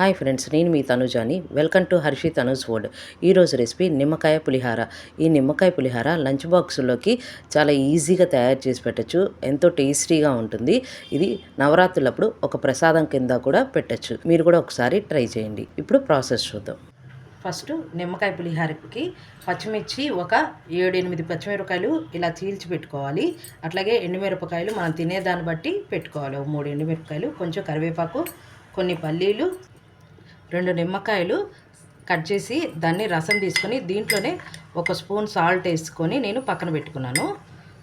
Hi friends నేను మీ తనుజాని. Welcome to Harshi Tanuj food. ఈరోజు రెసిపీ నిమ్మకాయ పులిహార. ఈ నిమ్మకాయ పులిహార లంచ్ బాక్స్లోకి చాలా ఈజీగా తయారు చేసి పెట్టచ్చు. ఎంతో టేస్టీగా ఉంటుంది. ఇది నవరాత్రులప్పుడు ఒక ప్రసాదం కింద కూడా పెట్టచ్చు. మీరు కూడా ఒకసారి ట్రై చేయండి. ఇప్పుడు ప్రాసెస్ చూద్దాం. ఫస్ట్ నిమ్మకాయ పులిహారకి పచ్చిమిర్చి ఒక ఏడు ఎనిమిది పచ్చిమిరపకాయలు ఇలా చీల్చి పెట్టుకోవాలి. అట్లాగే ఎండుమిరపకాయలు మనం తినేదాన్ని బట్టి పెట్టుకోవాలి. మూడు ఎండుమిరపకాయలు కొంచెం కరివేపాకు కొన్ని పల్లీలు రెండు నిమ్మకాయలు కట్ చేసి దాన్ని రసం తీసుకొని దీంట్లోనే ఒక స్పూన్ సాల్ట్ వేసుకొని నేను పక్కన పెట్టుకున్నాను.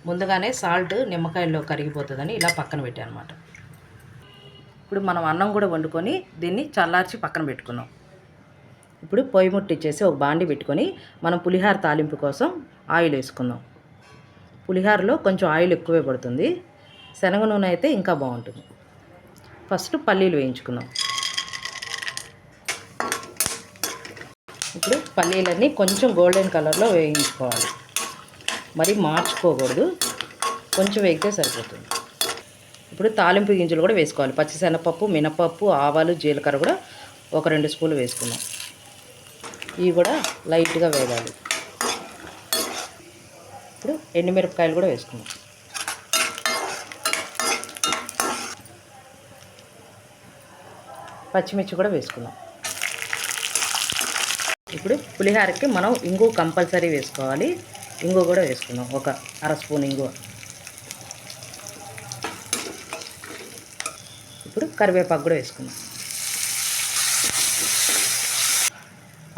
ముందుగానే సాల్ట్ నిమ్మకాయల్లో కరిగిపోతుందని ఇలా పక్కన పెట్టాను అనమాట ఇప్పుడు మనం అన్నం కూడా వండుకొని దీన్ని చల్లార్చి పక్కన పెట్టుకున్నాం. ఇప్పుడు పొయ్యి ముట్టిచ్చేసి ఒక బాండి పెట్టుకొని మనం పులిహార తాలింపు కోసం ఆయిల్ వేసుకుందాం. పులిహారలో కొంచెం ఆయిల్ ఎక్కువే పడుతుంది. శనగ నూనె అయితే ఇంకా బాగుంటుంది. ఫస్ట్ పల్లీలు వేయించుకుందాం. ఇప్పుడు పల్లీలన్నీ కొంచెం గోల్డెన్ కలర్లో వేయించుకోవాలి. మరి మార్చుకోకూడదు. కొంచెం వేగితే సరిపోతుంది. ఇప్పుడు తాలింపు గింజలు కూడా వేసుకోవాలి. పచ్చిశనగపప్పు మినపప్పు ఆవాలు జీలకర్ర కూడా ఒక రెండు స్పూన్లు వేసుకున్నాం ఇవి కూడా లైట్గా వేయాలి ఇప్పుడు ఎండుమిరపకాయలు కూడా వేసుకున్నాం పచ్చిమిర్చి కూడా వేసుకున్నాం ఇప్పుడు పులిహారకి మనం ఇంగు కంపల్సరీ వేసుకోవాలి. ఇంగు కూడా వేసుకుందాం. ఒక అర స్పూన్ ఇంగు. ఇప్పుడు కరివేపాకు కూడా వేసుకుందాం.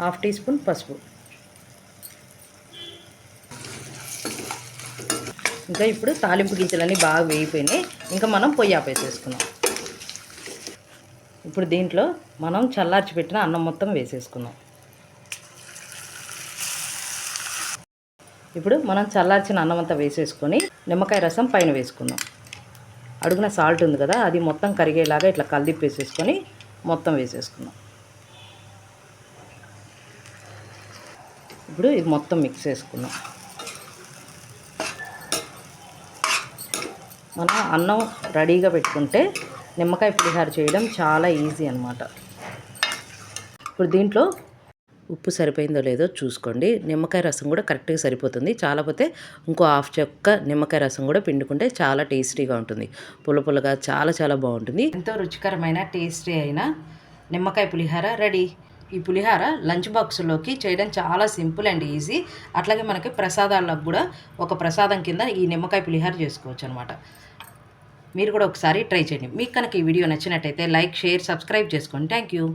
హాఫ్ టీ స్పూన్ పసుపు. ఇంకా ఇప్పుడు తాలింపు గింజలన్నీ బాగా వేగిపోయినాయి. ఇంకా మనం పొయ్యి ఆపేసేసుకున్నాం ఇప్పుడు దీంట్లో మనం చల్లార్చి పెట్టిన అన్నం మొత్తం వేసేసుకున్నాం ఇప్పుడు మనం చల్లార్చిన అన్నం అంతా వేసేసుకొని నిమ్మకాయ రసం పైన వేసుకుందాం. అడుగున సాల్ట్ ఉంది కదా అది మొత్తం కరిగేలాగా ఇట్లా కలిపి వేసేసుకొని మొత్తం వేసేసుకుందాం. ఇప్పుడు ఇది మొత్తం మిక్స్ చేసుకుందాం. మనం అన్నం రెడీగా పెట్టుకుంటే నిమ్మకాయ పులిహార చేయడం చాలా ఈజీ అనమాట ఇప్పుడు దీంట్లో ఉప్పు సరిపోయిందో లేదో చూసుకోండి. నిమ్మకాయ రసం కూడా కరెక్ట్గా సరిపోతుంది. చాలా పోతే ఇంకో హాఫ్ చెక్క నిమ్మకాయ రసం కూడా పిండుకుంటే చాలా టేస్టీగా ఉంటుంది. పుల్ల పుల్లగా చాలా చాలా బాగుంటుంది. ఎంతో రుచికరమైన టేస్టీ అయిన నిమ్మకాయ పులిహార రెడీ. ఈ పులిహార లంచ్ బాక్స్లోకి చేయడం చాలా సింపుల్ అండ్ ఈజీ. అట్లాగే మనకి ప్రసాదాలకు కూడా ఒక ప్రసాదం కింద ఈ నిమ్మకాయ పులిహార చేసుకోవచ్చు అనమాట మీరు కూడా ఒకసారి ట్రై చేయండి. మీకు కనుక ఈ వీడియో నచ్చినట్టయితే లైక్ షేర్ సబ్స్క్రైబ్ చేసుకోండి. Thank you